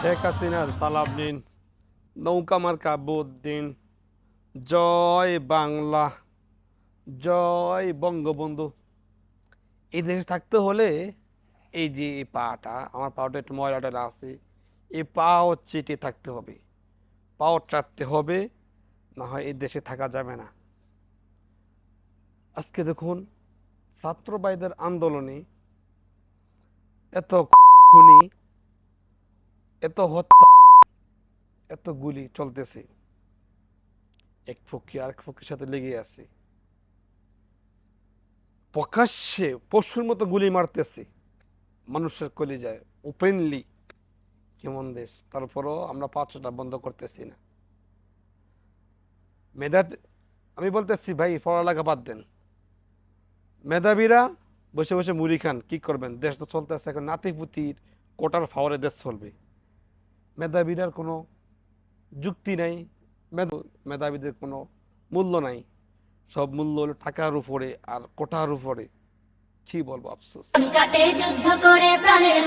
শেখ হাসিনার সালাবদিন নৌকা মার্কা বুদ্দিন জয় বাংলা, জয় বঙ্গবন্ধু। এই দেশে থাকতে হলে এই যে এই পাটা, আমার পাওটা একটু ময়লাটা আছে, এই পাও চেটে থাকতে হবে, পাও চাটতে হবে, না হয় এই দেশে থাকা যাবে না। আজকে দেখুন ছাত্র ভাইদের আন্দোলনে এত খুনি এত হত্যা, এত গুলি চলতেছে। এক ফকি আরেক ফকির সাথে লেগে আছে। প্রকাশ্যে পশুর মতো গুলি মারতেছে। মানুষের কলি যায় ওপেনলি কেমন দেশ? তারপরও আমরা পাঁচটা বন্ধ করতেছি না। মেধা আমি বলতেছি, ভাই, পড়ালেখা বাদ দেন। মেধাবীরা বসে বসে মুড়ি খান, কি করবেন? দেশ তো চলতেছে, এখন নাতিপুতির কোটার ফাওয়ারে দেশ চলবে। মেধাবীরার কোনো যুক্তি নাই, মেধ- মেধাবীদের কোনো মূল্য নাই। সব মূল্য হলো টাকার উপরে আর কোটার উপরে। কি বলব, আফসোস। যুদ্ধ করে প্রাণের